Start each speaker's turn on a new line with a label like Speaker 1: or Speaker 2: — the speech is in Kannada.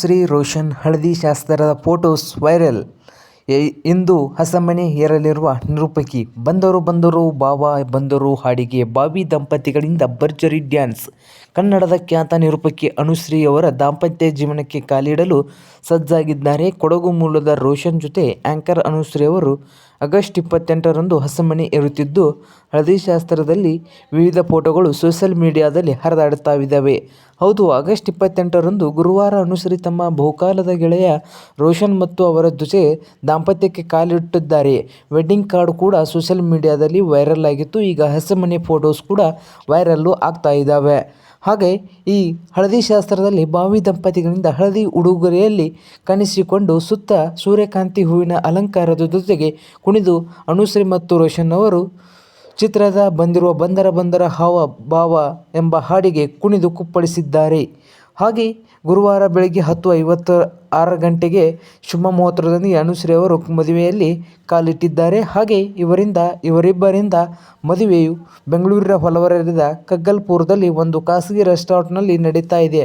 Speaker 1: ಅನುಶ್ರೀ ರೋಷನ್ ಹಳದಿ ಶಾಸ್ತ್ರದ ಫೋಟೋಸ್ ವೈರಲ್. ಇಂದು ಹಸಮನೆ ಏರಲಿರುವ ನಿರೂಪಕಿ, ಬಂದರು ಬಂದರು ಬಾವ ಬಂದರು ಹಾಡಿಗೆ ಬಾವಿ ದಂಪತಿಗಳಿಂದ ಭರ್ಜರಿ ಡ್ಯಾನ್ಸ್. ಕನ್ನಡದ ಖ್ಯಾತ ನಿರೂಪಕಿ ಅನುಶ್ರೀ ಅವರ ದಾಂಪತ್ಯ ಜೀವನಕ್ಕೆ ಕಾಲಿಡಲು ಸಜ್ಜಾಗಿದ್ದಾರೆ ಕೊಡಗು ಮೂಲದ ರೋಷನ್ ಜೊತೆ ಆಂಕರ್ ಅನುಶ್ರೀ ಅವರು. ಆಗಸ್ಟ್ ಇಪ್ಪತ್ತೆಂಟರಂದು ಹೊಸಮನೆ ಏರುತ್ತಿದ್ದು, ಹಳದಿ ಶಾಸ್ತ್ರದಲ್ಲಿ ವಿವಿಧ ಫೋಟೋಗಳು ಸೋಷಿಯಲ್ ಮೀಡಿಯಾದಲ್ಲಿ ಹರಿದಾಡುತ್ತಿದ್ದಾವೆ. ಹೌದು, ಆಗಸ್ಟ್ ಇಪ್ಪತ್ತೆಂಟರಂದು ಗುರುವಾರ ಅನುಸರಿ ತಮ್ಮ ಬಹುಕಾಲದ ಗೆಳೆಯ ರೋಷನ್ ಮತ್ತು ಅವರ ಜೊತೆ ದಾಂಪತ್ಯಕ್ಕೆ ಕಾಲಿಟ್ಟಿದ್ದಾರೆ. ವೆಡ್ಡಿಂಗ್ ಕಾರ್ಡ್ ಕೂಡ ಸೋಷಿಯಲ್ ಮೀಡಿಯಾದಲ್ಲಿ ವೈರಲ್ ಆಗಿತ್ತು. ಈಗ ಹೊಸಮನೆ ಫೋಟೋಸ್ ಕೂಡ ವೈರಲ್ಲು ಆಗ್ತಾ ಇದ್ದಾವೆ. ಹಾಗೆ ಈ ಹಳದಿ ಶಾಸ್ತ್ರದಲ್ಲಿ ಬಾವಿ ದಂಪತಿಗಳಿಂದ ಹಳದಿ ಉಡುಗೊರೆಯಲ್ಲಿ ಕಾಣಿಸಿಕೊಂಡು ಸುತ್ತ ಸೂರ್ಯಕಾಂತಿ ಹೂವಿನ ಅಲಂಕಾರದ ಜೊತೆಗೆ ಕುಣಿದು ಅನುಶ್ರೀ ಮತ್ತು ರೋಷನ್ ಅವರು ಚಿತ್ರದ ಬಂದಿರುವ ಬಂದರ ಬಂದರ ಹಾವ ಭಾವ ಎಂಬ ಹಾಡಿಗೆ ಕುಣಿದು ಕುಪ್ಪಳಿಸಿದ್ದಾರೆ. ಹಾಗೆ ಗುರುವಾರ ಬೆಳಗ್ಗೆ ಹತ್ತು ಐವತ್ತ ಆರು ಗಂಟೆಗೆ ಶುಭ ಮುಹೂರ್ತದಲ್ಲಿ ಅನುಶ್ರೀ ಅವರು ಮದುವೆಯಲ್ಲಿ ಕಾಲಿಟ್ಟಿದ್ದಾರೆ. ಹಾಗೆ ಇವರಿಂದ, ಇವರಿಬ್ಬರಿಂದ ಮದುವೆಯು ಬೆಂಗಳೂರಿನ ಹೊಲವರದ ಕಗ್ಗಲ್ಪುರದಲ್ಲಿ ಒಂದು ಖಾಸಗಿ ರೆಸಾರ್ಟ್ನಲ್ಲಿ ನಡೀತಾ ಇದೆ.